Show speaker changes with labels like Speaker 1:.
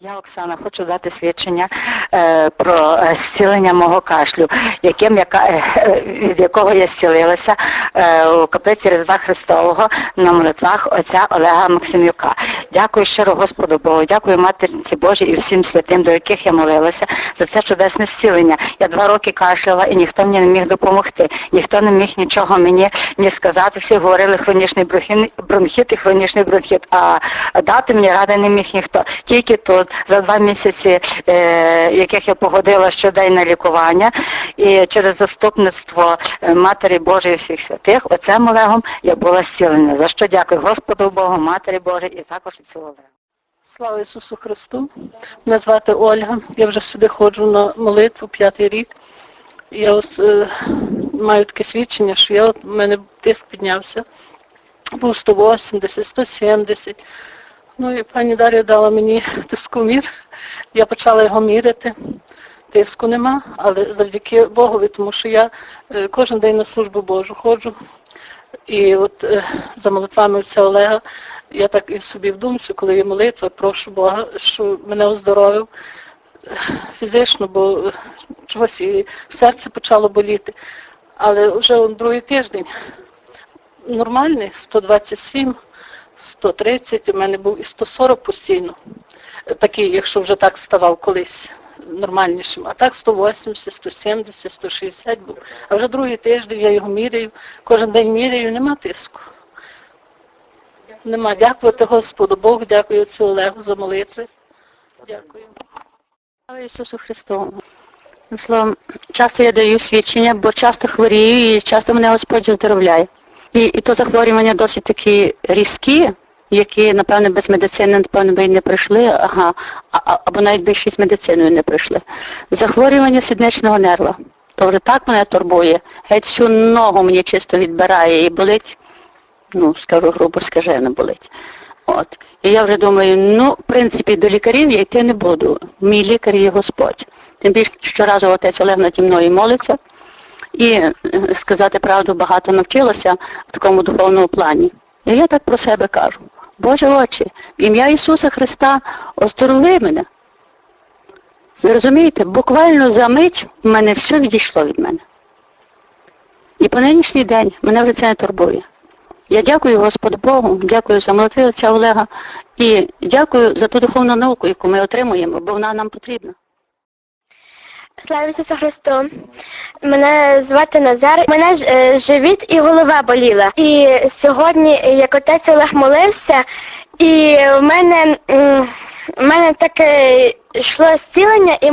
Speaker 1: Я, Оксана, хочу дати свідчення е, про е, зцілення мого кашлю, яким, яка, е, е, від якого я зцілилася е, у каплиці Різдва Христового на молитвах отця Олега Максимюка. Дякую щиро Господу Богу, дякую Материнці Божій і всім святим, до яких я молилася, за це чудесне зцілення. Я два роки кашляла і ніхто мені не міг допомогти, ніхто не міг нічого мені ні сказати. Всі говорили хронічний бронхіт і хронічний бронхіт, а дати мені ради не міг ніхто. Тільки тут за два місяці, е, яких я погодила щоденне лікування, і через заступництво е, Матері Божої всіх святих, оцем Олегом я була зцілена. За що дякую Господу Богу, Матері Божій і також цього Олега.
Speaker 2: Слава Ісусу Христу. Мене звати Ольга. Я вже сюди ходжу на молитву п'ятий рік. Я от е, маю таке свідчення, що я от у мене тиск піднявся. Був 180, 170. Ну і пані Дар'я дала мені тискомір. Я почала його міряти. Тиску нема, але завдяки Богові, тому що я е, кожен день на службу Божу ходжу. І от е, за молитвами отця Олега я так і собі в думці, коли є молитва, прошу Бога, що мене оздоровив е, фізично, бо чогось і серце почало боліти. Але вже другий тиждень нормальний, 127, 130, у мене був і 140 постійно. Такий, якщо вже так ставав колись нормальнішим. А так 180, 170, 160 був. А вже другий тиждень я його міряю, кожен день міряю, нема тиску. Нема. Дякувати Господу Богу, дякую отцю Олегу за молитви. Дякую.
Speaker 3: Слава Ісусу Христу. Ну, Словом, часто я даю свідчення, бо часто хворію і часто мене Господь оздоровляє. І, і то захворювання досить такі різкі, які, напевне, без медицини, напевно, би і не пройшли, ага, а- або навіть більшість медициною не пройшли. Захворювання сідничного нерва. То вже так мене турбує. Геть всю ногу мені чисто відбирає і болить, ну, скажу грубо, скажено болить. От. І я вже думаю, ну, в принципі, до лікарів я йти не буду. Мій лікар є Господь. Тим більше щоразу отець Олег наді мною молиться. І е, сказати правду багато навчилася в такому духовному плані. І я так про себе кажу. Боже очі, в ім'я Ісуса Христа оздорови мене. Ви розумієте, буквально за мить в мене все відійшло від мене. І по нинішній день мене вже це не турбує. Я дякую Господу Богу, дякую за молитви отця Олега і дякую за ту духовну науку, яку ми отримуємо, бо вона нам потрібна.
Speaker 4: Слава Ісусу Христу. Мене звати Назар. Мене ж, е, живіт і голова боліла. І сьогодні, е, як отець Олег молився, і в мене, в мене таке йшло зцілення, і